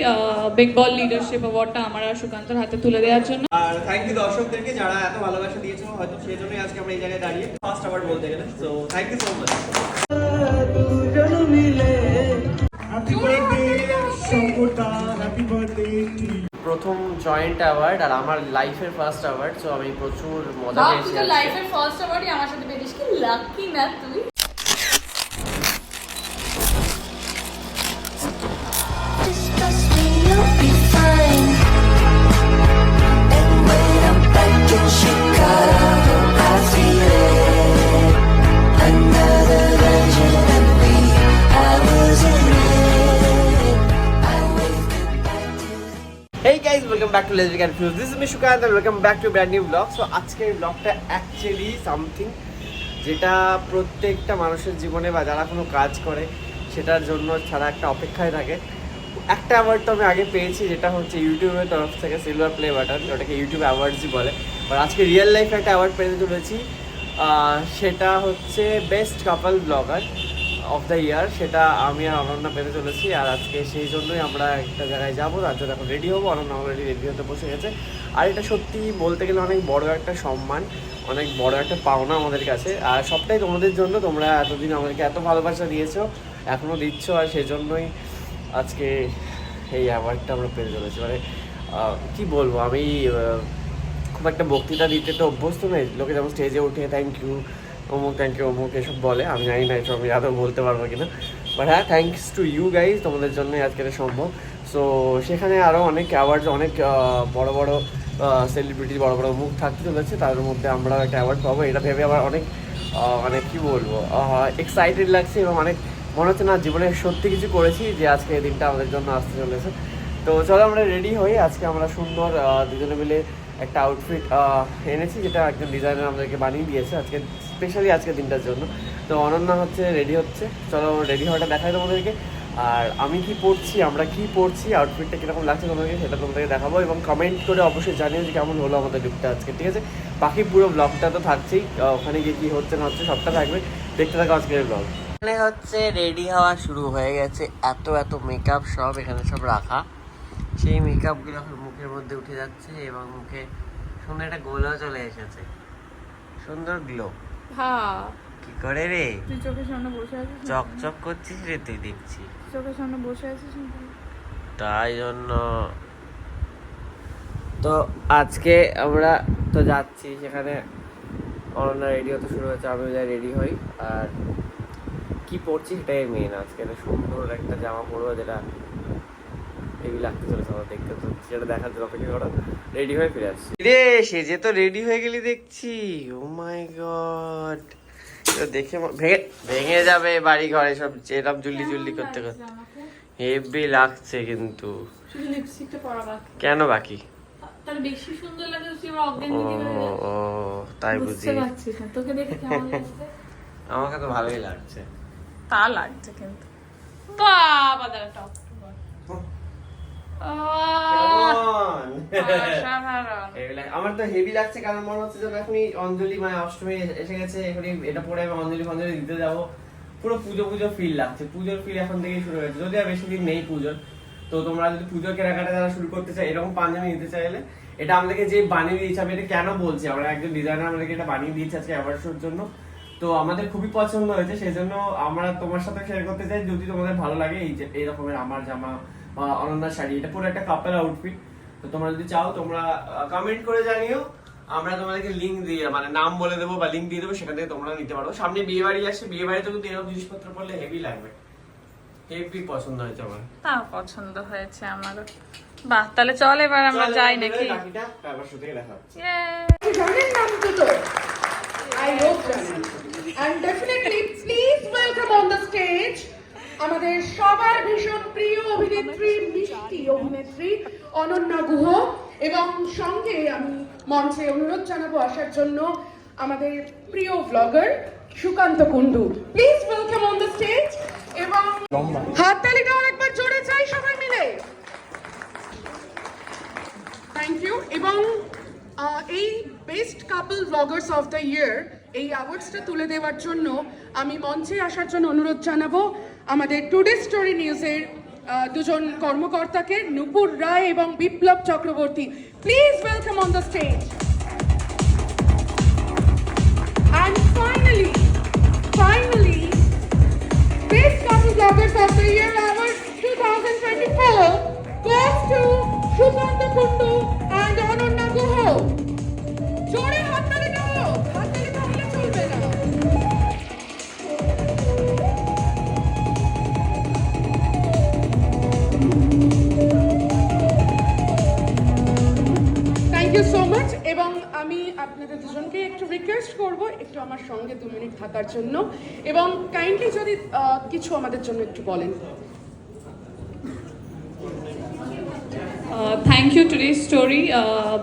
Story Bengal leadership অ্যাওয়ার্ডটা আমার আর সুকান্তর হাতে তুলে দেওয়ার জন্য। আর থ্যাংক ইউ দর্শকদেরকে যারা এত ভালোবাসা দিয়েছ হয়তো সেই জন্যই আজকে আমরা এই জায়গায় দাঁড়িয়ে ফার্স্ট অ্যাওয়ার্ড বলতে গেলে। So thank you so much happy birthday শঙ্করদা happy birthday প্রথম জয়েন্ট অ্যাওয়ার্ড আর আমার লাইফের ফার্স্ট অ্যাওয়ার্ড সো আমি প্রচুর মজা পেয়েছি। লাইফের ফার্স্ট অ্যাওয়ার্ডই আমার সাথে পেয়েছিস। কি লাকি না তুই। This is me Shukant and welcome back to a brand new vlog. So, আজকের ব্লগটা অ্যাকচুয়ালি সামথিং যেটা প্রত্যেকটা মানুষের জীবনে বা যারা কোনো কাজ করে, সেটার জন্য ছাড়া একটা অপেক্ষায় থাকে। একটা অ্যাওয়ার্ড তো আমি আগে পেয়েছি, যেটা হচ্ছে ইউটিউবের তরফ থেকে সিলভার প্লে বাটন ওটাকে ইউটিউব অ্যাওয়ার্ডসই বলে। আর আজকে রিয়েল লাইফে একটা অ্যাওয়ার্ড পেতে চলেছি সেটা হচ্ছে best couple blogger of the year সেটা আমি আর অনন্যা পেতে চলেছি, আর আজকে সেই জন্যই আমরা একটা জায়গায় যাব। তার জন্য এখন রেডি হব। অনন্যা অলরেডি রেডি হতে বসে গেছে। আর এটা সত্যি বলতে গেলে অনেক বড় একটা সম্মান, অনেক বড় একটা পাওনা আমাদের কাছে। আর সবটাই তোমাদের জন্য, তোমরা এতদিন আমাদেরকে এত ভালোবাসা দিয়েছ এখনও দিচ্ছ, আর সেই জন্যই আজকে এই অ্যাওয়ার্ডটা আমরা পেতে চলেছি। মানে কি বলব, আমি খুব একটা বক্তৃতা দিতে তো অভ্যস্ত নই। লোকে যেমন স্টেজে উঠে থ্যাংক ইউ অমুক থ্যাংক অমুক এসব বলে, আমি জানি না এসব আদৌ বলতে পারব কিনা। বাট হ্যাঁ থ্যাংকস টু ইউ গাইজ তোমাদের জন্যই আজকে এটা সম্ভব। সো সেখানে আরও অনেক অ্যাওয়ার্ড অনেক বড় বড় সেলিব্রিটি বড় বড় মুখ থাকতে চলেছে তাদের মধ্যে আমরা একটা অ্যাওয়ার্ড পাবো। এটা ভেবে আবার অনেক মানে কি বলব এক্সাইটেড লাগছে এবং অনেক মনে হচ্ছে না জীবনে সত্যি কিছু করেছি যে আজকে এই দিনটা আমাদের জন্য আসতে চলেছে। তো চলো আমরা রেডি হই। আজকে আমরা সুন্দর দুজনে মিলে একটা আউটফিট এনেছি, যেটা একজন ডিজাইনার আমাদেরকে বানিয়ে দিয়েছে। আজকে স্পেশালি আজকে দিনটার জন্য। তো অনন্যা হচ্ছে রেডি হচ্ছে। চলো রেডি হওয়াটা দেখাই তোমাদেরকে। আর আমি কি পড়ছি, আমরা কি পড়ছি আউটফিটটা কীরকম লাগছে তোমাদেরকে সেটা তোমাদেরকে দেখাবো এবং কমেন্ট করে অবশ্যই জানিও যে কেমন হলো আমাদের লুকটা আজকে, ঠিক আছে? বাকি পুরো ব্লগটা তো থাকছেই। ওখানে গিয়ে কী হচ্ছে না হচ্ছে সবটা থাকবে। দেখতে থাকো আজকের ব্লগ এখানে হচ্ছে রেডি হওয়া শুরু হয়ে গেছে। এত এত মেকআপ সব এখানে সব রাখা। সেই মেকআপগুলো এখন মুখের মধ্যে উঠে যাচ্ছে এবং মুখে সুন্দর একটা গোলও চলে এসেছে। সুন্দর গ্লো হ্যাঁ। কি করে রে? তুই চোখের সামনে বসে আছিস? চকচক করছিস রে তুই দেখছি। চোখের সামনে বসে আছিস তাই জন্য। তো আজকে আমরা তো যাচ্ছি সেখানে। অনন্যা রেডি হতে শুরু হয়েছে আমিও যাই রেডি হই। আর কি পরছি সেটাই মেন আজকে একটা সুন্দর একটা জামা পরবো যেটা হেভি লাগতে চলেছে আমার দেখতে তো সেটা দেখার জন্য অপেক্ষা করো। রেডি হয়ে ফিরে আসছি। রে সেজে তো রেডি হয়ে গেলি দেখছি। ও মাই গড দেখে ভেঙে ভেঙে যাবে বাড়ি ঘরে সব এরকম জুল্লি জুল্লি করতে করতে। হেভি লাগছে কিন্তু। কেন বাকি? তাহলে বেশি সুন্দর লাগে তুই আমার অজ্ঞান ও ও তাই বুঝি। আমাকে তো ভালোই লাগছে। তা লাগছে কিন্তু। বাবা দাদা আমার তো হেভি লাগছে কারণ মনে হচ্ছে যেন এখনই অঞ্জলি মানে অষ্টমী এসে গেছে এখনই এটা পরে আমি অঞ্জলি ফঞ্জলি দিতে যাব। পুরো পুজো পুজো ফিল লাগছে। পুজোর ফিল এখন থেকেই শুরু হয়েছে। যদি আর বেশি দিন নেই পুজোর তো তোমরা যদি পুজোর কেনাকাটা যারা শুরু করতে চাই এরকম পাঞ্জাবি নিতে চাইলে এটা আমাদেরকে যে বানিয়ে দিয়েছে আমি এটা কেন বলছি? আমরা একজন ডিজাইনার আমাদেরকে এটা বানিয়ে দিয়েছে আজকে অ্যাওয়ার্ড জন্য। তো আমাদের খুবই পছন্দ হয়েছে। সেই জন্য আমরা তোমার সাথে শেয়ার করতে চাই। যদি তোমাদের ভালো লাগে এই যে এই রকমের আমার জামা বা অনন্যার শাড়ি এটা পুরো একটা কাপেল আউটফিট তো তোমরা যদি চাও তোমরা কমেন্ট করে জানিও। আমরা তোমাদেরকে লিংক দিয়ে মানে নাম বলে দেবো বা লিংক দিয়ে দেবো সেখান থেকে তোমরা নিতে পারো। সামনে বিয়ে বাড়ি আসছে বিয়ে বাড়িতে কিন্তু এরকম জিনিসপত্র পড়লে হেভি লাগবে। হেভি পছন্দ হয়েছে আমার। তা পছন্দ হয়েছে আমারও। বাহ তাহলে চল এবার আমরা যাই নাকি তারপর শুধু দেখা হচ্ছে। নাম তো তো আই হোপ জানেন and definitely please welcome on the stage আমাদের সবার ভীষণ প্রিয় অভিনেত্রী, মিষ্টি অভিনেত্রী অনন্যা গুহ। এবং সঙ্গে আমি মঞ্চে অনুরোধ জানাব আসার জন্য আমাদের প্রিয় blogger Sukanta Kundu please welcome on the stage এবং হাততালিটাও একবার জোরে চাই সবাই মিলে। থ্যাংক ইউ এবং এই best couple bloggers of the year এই অ্যাওয়ার্ডসটা তুলে দেওয়ার জন্য আমি মঞ্চে আসার জন্য অনুরোধ জানাব। আমাদের টুডে স্টোরি নিউজের দুজন কর্মকর্তাকে নুপুর রায় এবং Biplab Chakraborty. Please welcome on the stage thank you so much এবং আমি আপনাদের দুজনকে একটু রিকোয়েস্ট করব একটু আমার সঙ্গে দু মিনিট থাকার জন্য। এবং কাইন্ডলি যদি কিছু আমাদের জন্য একটু বলেন। Thank you today story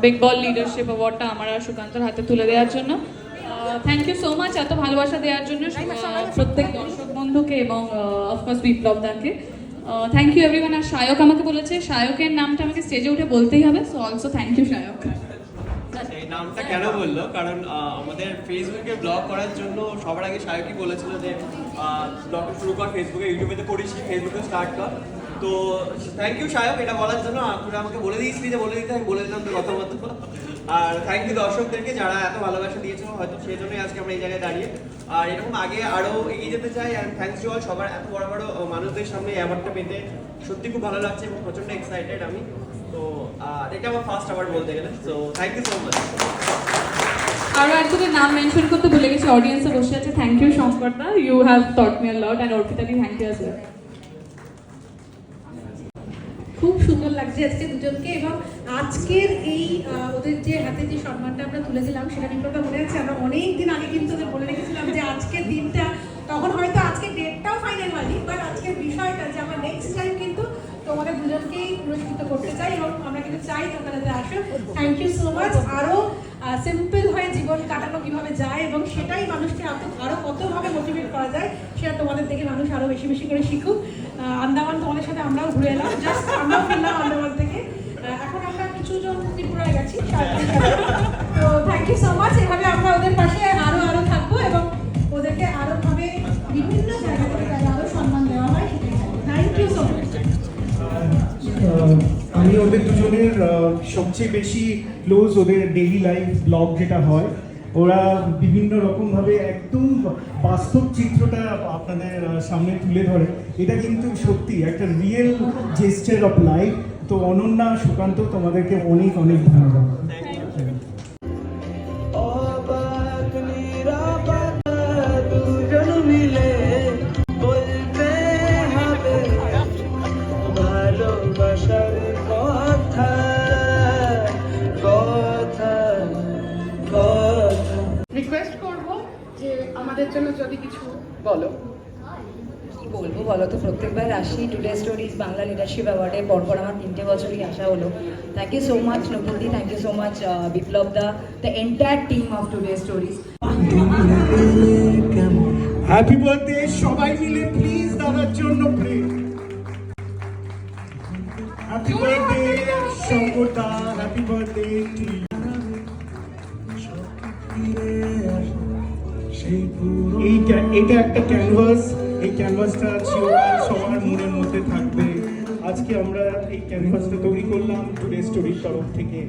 big ball leadership অ্যাওয়ার্ডটা আমার আর সুকান্তর হাতে তুলে দেওয়ার জন্য। থ্যাংক ইউ সো মাচ এত ভালোবাসা দেওয়ার জন্য প্রত্যেক দর্শক বন্ধুকে এবং অফকোর্স বিপ্লব দাকে থ্যাংক ইউ এভরিওয়ান আর শায়ক আমাকে বলেছে, শায়কের নামটা আমাকে স্টেজে উঠে বলতেই হবে so also thank you Shayak. এই নামটা কেন বলল? কারণ আমাদের ফেসবুকে ব্লগ করার জন্য সবার আগে সায়কই বলেছিল যে ব্লগটা শুরু কর ফেসবুকে ইউটিউবে তো করিস ফেসবুকে স্টার্ট কর। তো থ্যাংক ইউ সায়ক এটা বলার জন্য তুই আমাকে বলে দিয়েছিলি যে বলে দিতে, আমি বলে দিলাম তো কথা মতো আর থ্যাংক ইউ দর্শকদেরকে যারা এত ভালোবাসা দিয়েছ, হয়তো সেই জন্যই আজকে আমরা এই জায়গায় দাঁড়িয়ে। আর এরকম আগে আরও এগিয়ে যেতে চাই অ্যান্ড থ্যাংকস টু অল সবার এত বড় বড় মানুষদের সামনে অ্যাওয়ার্ডটা পেতে সত্যি খুব ভালো লাগছে এবং প্রচণ্ড এক্সাইটেড আমি। তো আর এটা আমার ফার্স্ট অ্যাওয়ার্ড বলতে গেলে তো থ্যাংক ইউ সো মাচ আরও একজনের নাম মেনশন করতে ভুলে গেছি অডিয়েন্সে বসে আছে thank you শঙ্করদা। You have taught me lot and অর্পিতাদি thank you as well খুব সুন্দর লাগছে আজকে দুজনকে এবং আজকের এই ওদের যে হাতে যে সম্মানটা আমরা তুলে দিলাম সেটা বিপ্লবটা মনে আছে? আমরা অনেক দিন আগে কিন্তু ওদের বলে রেখেছিলাম যে আজকের দিনটা, তখন হয়তো আজকে ডেটটাও ফাইনাল হয়নি বাট আজকের বিষয়টা যে আমরা নেক্সট টাইম কিন্তু তোমাদের দুজনকেই পুরস্কৃত করতে চাই এবং আমরা কিন্তু চাই তোমরা যাতে আসো। থ্যাংক ইউ সো মাচ আরও সিম্পল হয়ে জীবন কাটানো কীভাবে যায় এবং সেটাই মানুষকে আরো- আরও কতভাবে মোটিভেট করা যায়, সেটা তোমাদের থেকে মানুষ আরও বেশি বেশি করে শিখুক। আন্দামান তোমাদের সাথে আমরাও ঘুরে এলাম। জাস্ট আমরাও ফিরলাম আন্দামান থেকে। এখন আমরা কিছু জন ত্রিপুরায় গেছি তো থ্যাংক ইউ সো মাচ এভাবে আমরা ওদের পাশে আরও আরও থাকব এবং ওদেরকে আরও ভাবে বিভিন্ন জায়গা থেকে যাতে আরও সম্মান দেওয়া হয় থ্যাংক ইউ সো মাচ আমি ওদের দুজনের সবচেয়ে বেশি ক্লোজ ওদের ডেইলি লাইফ ব্লগ যেটা হয় ওরা বিভিন্ন রকমভাবে একদম বাস্তব চিত্রটা আপনাদের সামনে তুলে ধরে। এটা কিন্তু সত্যি একটা রিয়েল জেস্টার অফ লাইফ তো অনন্যা, সুকান্ত, তোমাদেরকে অনেক অনেক ধন্যবাদ। আমাদের জন্য যদি কিছু বলো। কি বলব বলো তো প্রত্যেকবার আসি টুডে স্টোরিজ বাংলা লিডারশিপ অ্যাওয়ার্ডে পরপর আমার তিনটে বছরই আসা হলো। Thank you so much নকুলদি thank you so much Biplab da. The entire team of today stories happy birthday সবাই মিলে প্লিজ দাদার জন্য প্রে হ্যাপি বার্থডে শঙ্করদা। হ্যাপি বার্থডে এইটা এটা একটা ক্যানভাস এই ক্যানভাসটা চিরকাল সবার মনের মধ্যে থাকবে। আজকে আমরা এই ক্যানভাসটা তৈরি করলাম টুডে স্টোরির তরফ থেকে।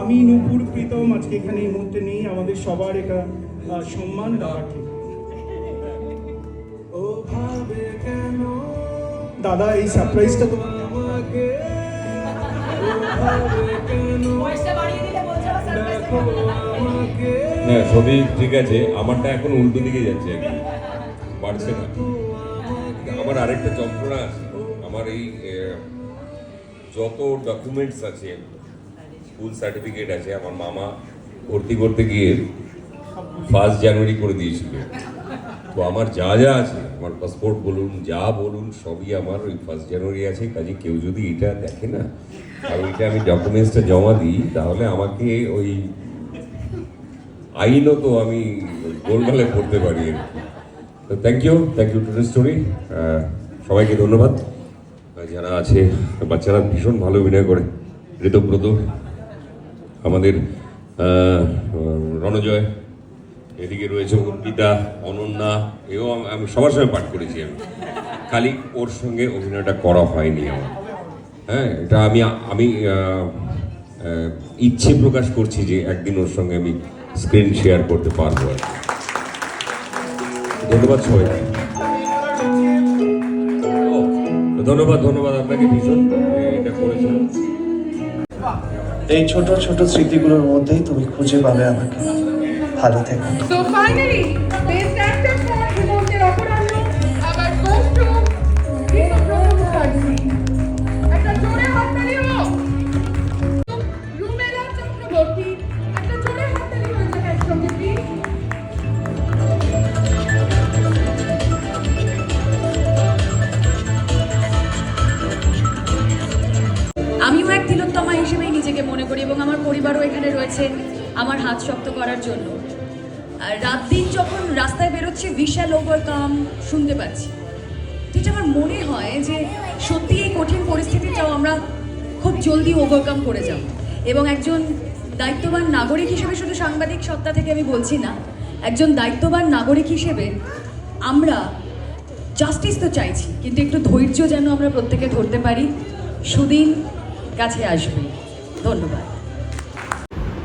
আমি নুপুর প্রীতম আজকে এখানে এই মুহূর্তে নেই। আমাদের সবার এটা সম্মান দাদাকে দাদা এই সারপ্রাইজটা তো না সবই ঠিক আছে আমারটা এখন উল্টো দিকে যাচ্ছে। আর কি বাড়ছে না আমার আরেকটা যন্ত্রণা আছে। আমার এই যত ডকুমেন্টস আছে স্কুল সার্টিফিকেট আছে আমার মামা ভর্তি করতে গিয়ে ফার্স্ট জানুয়ারি করে দিয়েছিল। তো আমার যা যা আছে আমার পাসপোর্ট বলুন যা বলুন সবই আমার ওই ফার্স্ট জানুয়ারি আছে। কাজে কেউ যদি এটা দেখে না ওইটা আমি ডকুমেন্টসটা জমা দিই, তাহলে আমাকে ওই আইনও তো আমি গোলমালে পড়তে পারি আর কি। তো thank you thank you to story সবাইকে ধন্যবাদ। যারা আছে, বাচ্চারা ভীষণ ভালো অভিনয় করে, ঋতব্রত, আমাদের রণজয়, এদিকে রয়েছে অর্পিতা, অনন্যা, এও আমি সবার সঙ্গে পাঠ করেছি আমি। কালি ওর সঙ্গে অভিনয়টা করা হয়নি আমার। হ্যাঁ এটা আমি আমি ইচ্ছে প্রকাশ করছি যে একদিন ওর সঙ্গে আমি স্ক্রিন শেয়ার করতে পারব আর কি। ধন্যবাদ সবাইকে। ধন্যবাদ ধন্যবাদ আপনাকে ভীষণ এটা করেছেন। এই ছোট ছোট স্মৃতিগুলোর মধ্যেই তুমি খুঁজে পাবে আমাকে। ভালো থেকো। বেরোচ্ছে বিশাল ওভারকাম শুনতে পাচ্ছি। যেটা আমার মনে হয় যে সত্যি এই কঠিন পরিস্থিতিটাও আমরা খুব জলদি ওভারকাম করে যাব। এবং একজন দায়িত্ববান নাগরিক হিসেবে শুধু সাংবাদিক সত্তা থেকে আমি বলছি না, একজন দায়িত্ববান নাগরিক হিসেবে আমরা জাস্টিস তো চাইছি, কিন্তু একটু ধৈর্য যেন আমরা প্রত্যেকে ধরতে পারি, সুদিন কাছে আসবে। ধন্যবাদ।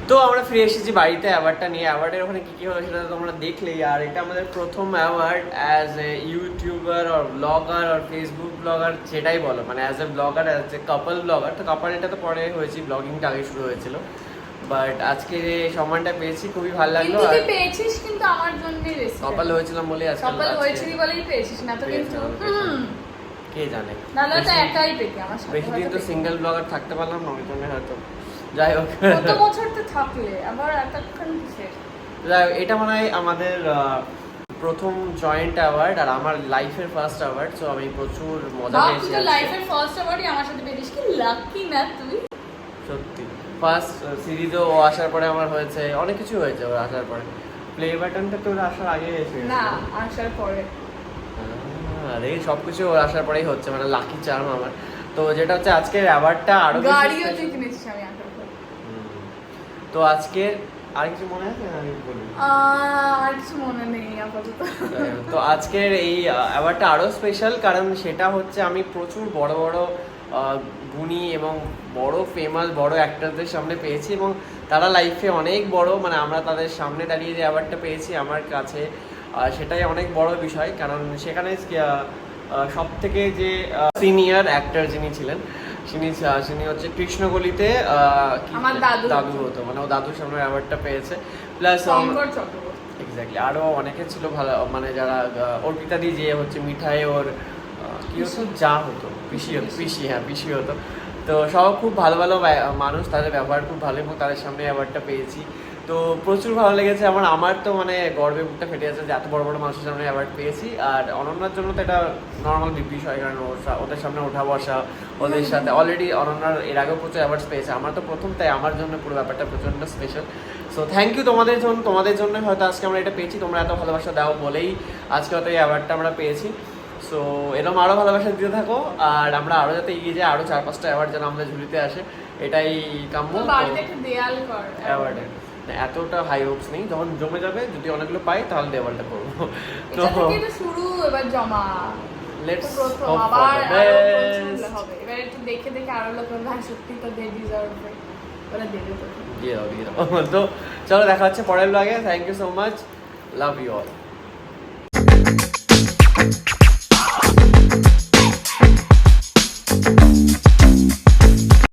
তো আমরা ফিরে এসেছি বাড়িতে অ্যাওয়ার্ডটা নিয়ে। অ্যাওয়ার্ডের ওখানে কী কী হলো সেটা তোমরা দেখলেই। আর এটা আমাদের প্রথম অ্যাওয়ার্ড অ্যাজ এ ইউটিউবার আর ব্লগার আর ফেসবুক ব্লগার সেটাই বলো। মানে as a blogger as a couple blogger তো কাপল এটা তো পরে হয়েছি ব্লগিংটা আগে শুরু হয়েছিল। বাট আজকে যে সম্মানটা পেয়েছি খুবই ভালো লাগল। আর পেয়েছিস কিন্তু আমার জন্যই বেশি। কপাল হয়েছিলাম বলে আজকে কপাল হয়েছিলি বলেই পেয়েছিস না তো কিন্তু কে জানে? নাহলে তো একাই পেতি আমার সাথে বেশি দিন তো সিঙ্গেল ব্লগার থাকতে পারলাম না ওই জন্য হয়তো যাই হোক। কত বছর তো থাকলে আবার এতক্ষণ কিসের? যাই এটা মনে হয় আমাদের প্রথম জয়েন্ট অ্যাওয়ার্ড আর আমার লাইফের ফার্স্ট অ্যাওয়ার্ড সো আমি প্রচুর মজা পেয়েছি লাইফের ফার্স্ট অ্যাওয়ার্ডই আমার সাথে পেতিস কি লাকি না তুই। সত্যি। ফার্স্ট সিরিজও ও আসার পরে আমার হয়েছে অনেক কিছু হয়েছে ওর আসার পরে। প্লে বাটনটা তো ওর আসার আগে এসে না আসার পরে। আরে সব কিছু ওর আসার পরেই হচ্ছে মানে লাকি চার্ম আমার। তো যেটা হচ্ছে আজকের অ্যাওয়ার্ডটা আরও গাড়িও। তুই কিনেছিস আমি আসার পরে। তো আজকে আর কিছু মনে আছে আমি বলি? আর কিছু মনে নেই আপাতত। তো আজকের এই অ্যাওয়ার্ডটা আরও স্পেশাল কারণ সেটা হচ্ছে আমি প্রচুর বড় বড় গুণী এবং বড় ফেমাস বড় অ্যাক্টরদের সামনে পেয়েছি এবং তারা লাইফে অনেক বড় মানে আমরা তাদের সামনে দাঁড়িয়ে যে অ্যাওয়ার্ডটা পেয়েছি আমার কাছে সেটাই অনেক বড় বিষয়। কারণ সেখানে সব থেকে যে সিনিয়র অ্যাক্টর যিনি ছিলেন তিনি সিনি হচ্ছে কৃষ্ণগলিতে আমার দাদু দাদু হতো। মানে ও দাদুর সামনে অ্যাওয়ার্ডটা পেয়েছে। প্লাস শঙ্কর এক্স্যাক্টলি আরও অনেকে ছিল ভালো মানে যারা অর্পিতাদি অর্পিতা দি যে হচ্ছে মিঠাই ওর কি হতো? যা হতো পিসি হতো পিসি। হ্যাঁ পিসি হতো। তো সব খুব ভালো ভালো মানুষ তাদের ব্যবহার খুব ভালো এবং তাদের সামনে অ্যাওয়ার্ডটা পেয়েছি। তো প্রচুর ভালো লেগেছে। আমার আমার তো মানে গর্বে বুকটা ফেটে যাচ্ছে যে এত বড় বড় মানুষের সামনে অ্যাওয়ার্ড পেয়েছি। আর অনন্যার জন্য তো এটা নর্মাল বিষয় কারণ ওদের সামনে ওঠা বসা ওদের সাথে অলরেডি অনন্যার এর আগেও প্রচুর অ্যাওয়ার্ডস পেয়েছে। আমার তো প্রথম তাই আমার জন্য পুরো ব্যাপারটা প্রচণ্ড স্পেশাল সো থ্যাংক ইউ তোমাদের জন্য তোমাদের জন্য হয়তো আজকে আমরা এটা পেয়েছি। তোমরা এত ভালোবাসা দাও বলেই আজকে হয়তো এই অ্যাওয়ার্ডটা আমরা পেয়েছি। সো এরকম আরও ভালোবাসা দিতে থাকো। আর আমরা আরও যাতে এগিয়ে যাই আরও চার পাঁচটা অ্যাওয়ার্ড যেন আমাদের ঝুলিতে আসে এটাই কাম্য। অ্যাওয়ার্ডের এতটা হাই হোপস নেই। যখন জমে যাবে যদি অনেকগুলো পাই তাহলে দেওয়ালটা করব। তো শুরু এবার জমা। লেটস প্রথম হোপ ফর দ্য প্রচুর এবার একটু দেখে দেখে আরও লোক বলবে, হ্যাঁ সত্যি তো দে ডিজার্ভ ওরা দেবে তো। দিয়ে দাও দিয়ে দাও। তো চলো দেখা হচ্ছে পরের লাগে thank you so much love you all